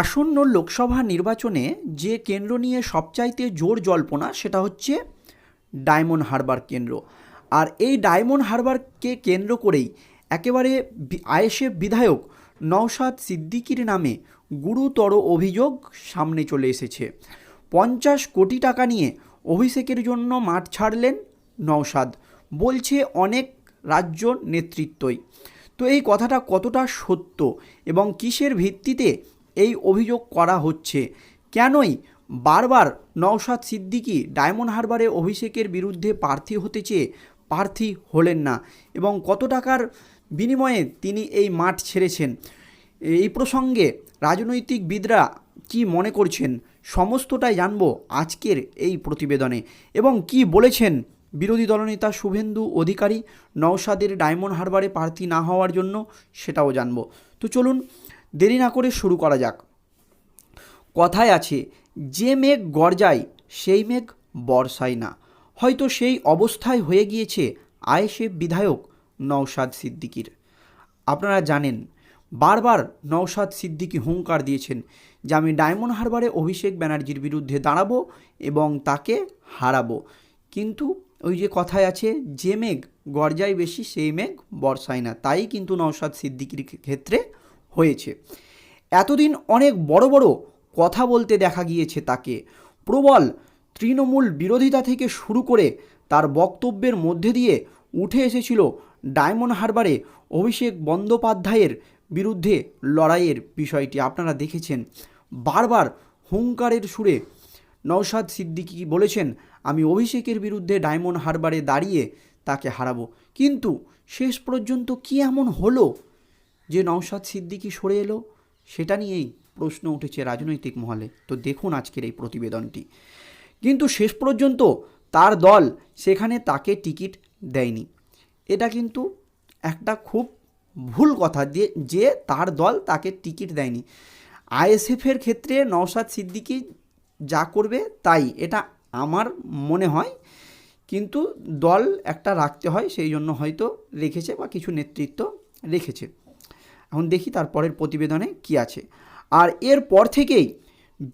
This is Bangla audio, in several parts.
আসন্ন লোকসভা নির্বাচনে যে কেন্দ্র নিয়ে সবচাইতে জোর জল্পনা সেটা হচ্ছে ডায়মন্ড হারবার কেন্দ্র। আর এই ডায়মন্ড হারবারকে কেন্দ্র করেই একেবারে আইএসএফ বিধায়ক নওশাদ সিদ্দিকির নামে গুরুতর অভিযোগ সামনে চলে এসেছে। পঞ্চাশ কোটি টাকা নিয়ে অভিষেকের জন্য মাঠ ছাড়লেন নওশাদ, বলছে অনেক রাজ্য নেতৃত্বই। তো এই কথাটা কতটা সত্য এবং কিসের ভিত্তিতে এই অভিযোগ করা হচ্ছে। কেনই? বারবার নওশাদ সিদ্দিকী ডায়মন্ড হারবারে অভিষেকের বিরুদ্ধে প্রার্থী হতে চেয়ে প্রার্থী হলেন না এবং কত টাকার বিনিময়ে তিনি এই মাঠ ছেড়েছেন? এই প্রসঙ্গে রাজনৈতিকবিদরা কি মনে করছেন? সমস্তটাই জানব আজকের এই প্রতিবেদনে। এবং কি বলেছেন বিরোধী দলনেতা শুভেন্দু অধিকারী? নওশাদের ডায়মন্ড হারবারে প্রার্থী না হওয়ার জন্য সেটাও জানব। তো চলুন দেরি না করে শুরু করা যাক। কথায় আছে, যে মেঘ গরজায়, সেই মেঘ বর্ষায় না। হয়তো সেই অবস্থায় হয়ে গিয়েছে আয়েসেফ বিধায়ক নওশাদ সিদ্দিকির। আপনারা জানেন, বারবার নওশাদ সিদ্দিকি হুঙ্কার দিয়েছেন যে আমি ডায়মন্ড হারবারে অভিষেক ব্যানার্জির বিরুদ্ধে দাঁড়াবো এবং তাকে হারাবো। কিন্তু ওই যে কথায় আছে, যে মেঘ গরজায় বেশি, সেই মেঘ বর্ষায় না। তাই কিন্তু নওশাদ সিদ্দিকির ক্ষেত্রে হয়েছে। এতদিন অনেক বড় বড় কথা বলতে দেখা গিয়েছে তাকে। প্রবল তৃণমূল বিরোধিতা থেকে শুরু করে তার বক্তব্যের মধ্যে দিয়ে উঠে এসেছিল ডায়মন্ড হারবারে অভিষেক বন্দ্যোপাধ্যায়ের বিরুদ্ধে লড়াইয়ের বিষয়টি। আপনারা দেখেছেন, বারবার হুঙ্কারের সুরে নওশাদ সিদ্দিকি বলেছেন, আমি অভিষেকের বিরুদ্ধে ডায়মন্ড হারবারে দাঁড়িয়ে তাকে হারাবো। কিন্তু শেষ পর্যন্ত কি এমন হলো? যে নওশাদ সিদ্দিকি সরে এলো, সেটা নিয়েই প্রশ্ন উঠেছে রাজনৈতিক মহলে। তো দেখুন আজকের এই প্রতিবেদনটি। কিন্তু শেষ পর্যন্ত তার দল সেখানে তাকে টিকিট দেয়নি। এটা কিন্তু একটা খুব ভুল কথা দিয়ে যে তার দল তাকে টিকিট দেয়নি। আইএসএফের ক্ষেত্রে নওশাদ সিদ্দিকি যা করবে তাই, এটা আমার মনে হয়। কিন্তু দল একটা রাখতে হয়, সেই জন্য হয়তো রেখেছে বা কিছু নেতৃত্ব রেখেছে। এখন দেখি তারপরের প্রতিবেদনে কি আছে। আর এরপর থেকেই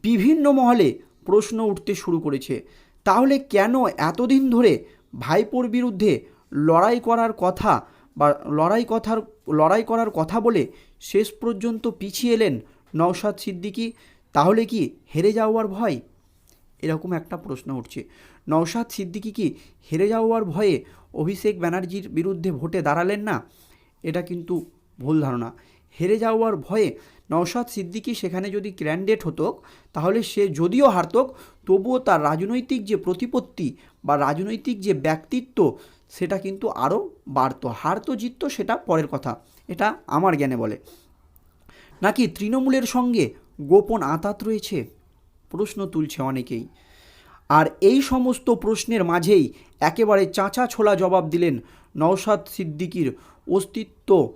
বিভিন্ন মহলে প্রশ্ন উঠতে শুরু করেছে। তাহলে কেন এতদিন ধরে ভাইপোর বিরুদ্ধে লড়াই করার কথা বা লড়াই কথার, লড়াই করার কথা বলে শেষ পর্যন্ত পিছিয়ে এলেন নওশাদ সিদ্দিকি, তাহলে কি হেরে যাওয়ার ভয়? এরকম একটা প্রশ্ন উঠছে। নওশাদ সিদ্দিকি কি হেরে যাওয়ার ভয়ে অভিষেক ব্যানার্জির বিরুদ্ধে ভোটে দাঁড়ালেন না? এটা কিন্তু ভুল ধারণা। হেরে যাওয়ার ভয়ে নওশাদ সিদ্দিকি সেখানে যদি ক্যান্ডিডেট হতো তাহলে সে যদিও হারতক, তবুও তার রাজনৈতিক যে প্রতিপত্তি বা রাজনৈতিক যে ব্যক্তিত্ব, সেটা কিন্তু আরও বাড়তো। হারতো জিততো, সেটা পরের কথা। এটা আমার জ্ঞানে বলে। নাকি তৃণমূলের সঙ্গে গোপন আঁতাত রয়েছে? প্রশ্ন তুলছে অনেকেই। আর এই সমস্ত প্রশ্নের মাঝেই একেবারে চাঁচা ছোলা জবাব দিলেন নওশাদ সিদ্দিকির অস্তিত্ব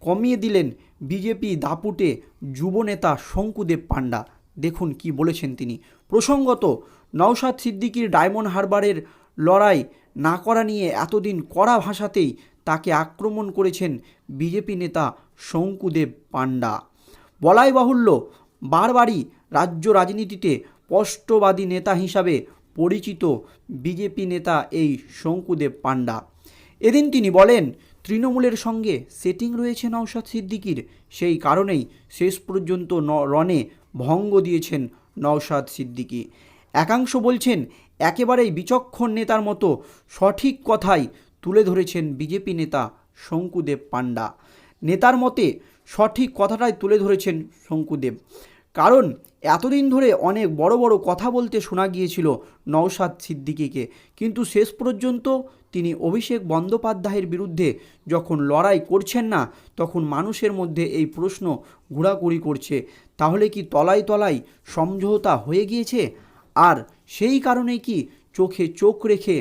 কমিয়ে দিলেন বিজেপি দাপুটে যুবনেতা শঙ্কুদেব পাণ্ডা। দেখুন কি বলেছেন তিনি। প্রসঙ্গত, নওশাদ সিদ্দিকির ডায়মন্ড হারবারের লড়াই না করা নিয়ে এতদিন কড়া ভাষাতেই তাকে আক্রমণ করেছেন বিজেপি নেতা শঙ্কুদেব পাণ্ডা। বলাই বাহুল্য, বারবারই রাজ্য রাজনীতিতে স্পষ্টবাদী নেতা হিসাবে পরিচিত বিজেপি নেতা এই শঙ্কুদেব পাণ্ডা। এদিন তিনি বলেন তৃণমূলের সঙ্গে সেটিং রয়েছে নওশাদ সিদ্দিকির। সেই কারণেই শেষ পর্যন্ত রনে ভঙ্গ দিয়েছেন নওশাদ সিদ্দিকি। একাংশ বলছেন, একেবারেই বিচক্ষণ নেতার মতো সঠিক কথাই তুলে ধরেছেন বিজেপি নেতা শঙ্কুদেব পাণ্ডা। নেতার মতে সঠিক কথাটাই তুলে ধরেছেন শঙ্কুদেব। কারণ এতদিন ধরে অনেক বড় বড় কথা বলতে শোনা গিয়েছিল নওশাদ সিদ্দিকিকে। কিন্তু শেষ পর্যন্ত তিনি অভিষেক বন্দ্যোপাধ্যায়ের বিরুদ্ধে যখন লড়াই করছেন না, তখন মানুষের মধ্যে এই প্রশ্ন ঘোরাঘুরি করছে। তাহলে কি তলায় তলায় সমঝোতা হয়ে গিয়েছে? আর সেই কারণে কি চোখে চোখ রেখে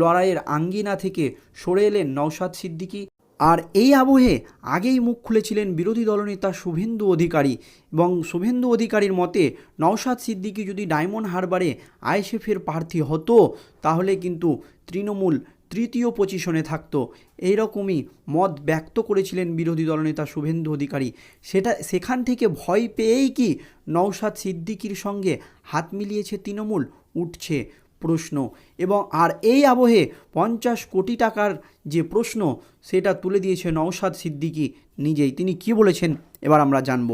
লড়াইয়ের আঙ্গিনা থেকে সরে এলেন নওশাদ সিদ্দিকী? আর এই আবহে আগেই মুখ খুলেছিলেন বিরোধী দলনেতা শুভেন্দু অধিকারী এবং শুভেন্দু অধিকারীর মতে নওশাদ সিদ্দিকী যদি ডায়মন্ড হারবারে আইএসএফের প্রার্থী হতো, তাহলে কিন্তু তৃণমূল তৃতীয় পজিশনে থাকতো। এইরকমই মত ব্যক্ত করেছিলেন বিরোধী দলনেতা শুভেন্দু অধিকারী। সেটা, সেখান থেকে ভয় পেয়েই কি নওশাদ সিদ্দিকির সঙ্গে হাত মিলিয়েছে তৃণমূল? উঠছে। প্রশ্ন এবং আর এই আবহে পঞ্চাশ কোটি টাকার যে প্রশ্ন, সেটা তুলে দিয়েছে নওশাদ সিদ্দিকি নিজেই। তিনি কি বলেছেন? এবার আমরা জানব।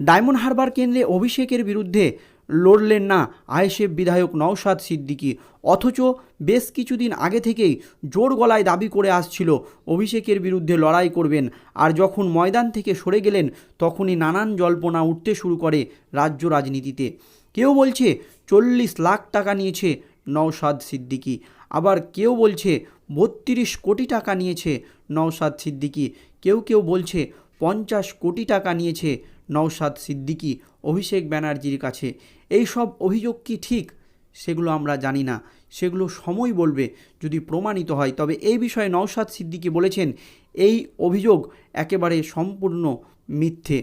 ডায়মন্ড হারবার কেন্দ্রে অভিষেকের বিরুদ্ধে লড়লেন না আইএসএফ বিধায়ক নওশাদ সিদ্দিকি। অথচ বেশ কিছুদিন আগে থেকেই জোর গলায় দাবি করে আসছিল, অভিষেকের বিরুদ্ধে লড়াই করবেন। আর যখন ময়দান থেকে সরে গেলেন, তখনই নানান জল্পনা উঠতে শুরু করে রাজ্য রাজনীতিতে। কেউ বলছে, চল্লিশ লাখ টাকা নিয়েছে নওশাদ সিদ্দিকি। আবার কেউ বলছে, বত্রিশ কোটি টাকা নিয়েছে নওশাদ সিদ্দিকি। কেউ কেউ বলছে, পঞ্চাশ কোটি টাকা নিয়েছে নওশাদ সিদ্দিকি অভিষেক ব্যানার্জির কাছে। এই সব অভিযোগ কি ঠিক? সেগুলো আমরা জানি না। সেগুলো সময় বলবে যদি প্রমাণিত হয়। তবে এই বিষয়ে নওশাদ সিদ্দিকি বলেছেন, এই অভিযোগ একেবারে সম্পূর্ণ মিথ্যে।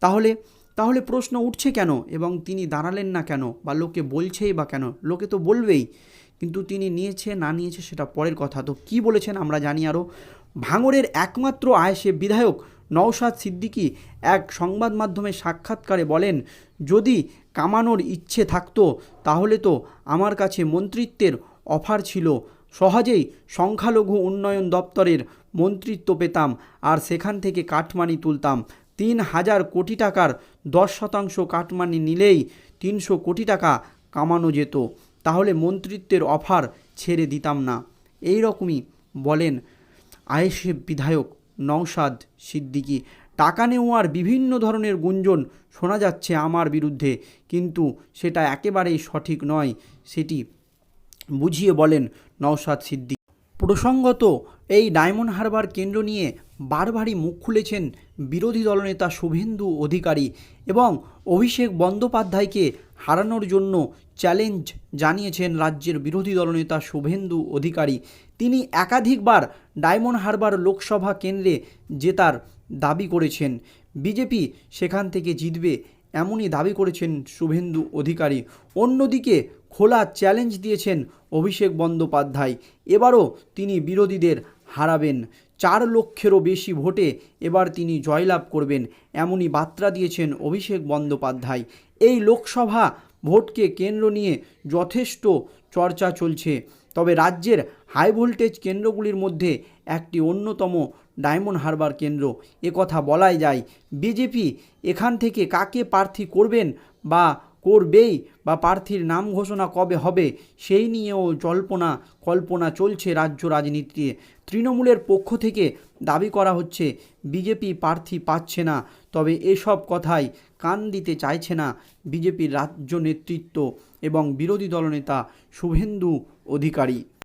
তাহলে তাহলে প্রশ্ন উঠছে কেন? এবং তিনি দাঁড়ালেন না কেন? বা লোকে বলছেই বা কেন? লোকে তো বলবেই। কিন্তু তিনি নিয়েছে, না নিয়েছে সেটা পরের কথা। তো কি বলেছেন আমরা জানি আরও ভাঙরের একমাত্র আয়েসে বিধায়ক নওশাদ সিদ্দিকী এক সংবাদ মাধ্যমে সাক্ষাৎকারে বলেন, যদি কামানোর ইচ্ছে থাকতো, তাহলে তো আমার কাছে মন্ত্রিত্বের অফার ছিল। সহজেই সংখ্যালঘু উন্নয়ন দপ্তরের মন্ত্রিত্ব পেতাম আর সেখান থেকে কাটমানি তুলতাম। তিন হাজার কোটি টাকার দশ শতাংশ কাটমানি নিলেই তিনশো কোটি টাকা কামানো যেত। তাহলে মন্ত্রিত্বের অফার ছেড়ে দিতাম না। এই রকমই বলেন আইএসএফ বিধায়ক নওশাদ সিদ্দিকী। টাকা নেওয়ার বিভিন্ন ধরনের গুঞ্জন শোনা যাচ্ছে আমার বিরুদ্ধে, কিন্তু সেটা একেবারেই সঠিক নয়, সেটি বুঝিয়ে বলেন নওশাদ সিদ্দিকী। প্রসঙ্গত এই ডায়মন্ড হারবার কেন্দ্র নিয়ে বারবারই মুখ খুলেছেন বিরোধী দলনেতা শুভেন্দু অধিকারী এবং অভিষেক বন্দ্যোপাধ্যায়কে হারানোর জন্য চ্যালেঞ্জ জানিয়েছেন রাজ্যের বিরোধী দলনেতা শুভেন্দু অধিকারী। তিনি একাধিকবার ডায়মন্ড হারবার লোকসভা কেন্দ্রে জেতার দাবি করেছেন। বিজেপি সেখান থেকে জিতবে এমনই দাবি করেছেন শুভেন্দু অধিকারী। অন্যদিকে খোলা চ্যালেঞ্জ দিয়েছেন অভিষেক বন্দ্যোপাধ্যায়। এবারও তিনি বিরোধীদের হারাবেন। চার লক্ষেরও বেশি ভোটে এবার তিনি জয়লাভ করবেন, এমনই বার্তা দিয়েছেন অভিষেক বন্দ্যোপাধ্যায়। এই লোকসভা ভোটকে কেন্দ্র নিয়ে যথেষ্ট চর্চা চলছে, তবে রাজ্যের হাই ভোল্টেজ কেন্দ্রগুলির মধ্যে একটি অন্যতম ডায়মন্ড হারবার কেন্দ্র। কথা বলাই যায়, বিজেপি এখান থেকে কাকে প্রার্থী করবেন বা করবেই বা প্রার্থীর নাম ঘোষণা কবে হবে সেই নিয়েও জল্পনা, কল্পনা চলছে রাজ্য রাজনীতিতে। তৃণমূলের পক্ষ থেকে দাবি করা হচ্ছে, বিজেপি প্রার্থী পাচ্ছে না। তবে এসব কথাই কান দিতে চাইছে না বিজেপির রাজ্য নেতৃত্ব এবং বিরোধী দলনেতা শুভেন্দু অধিকারী।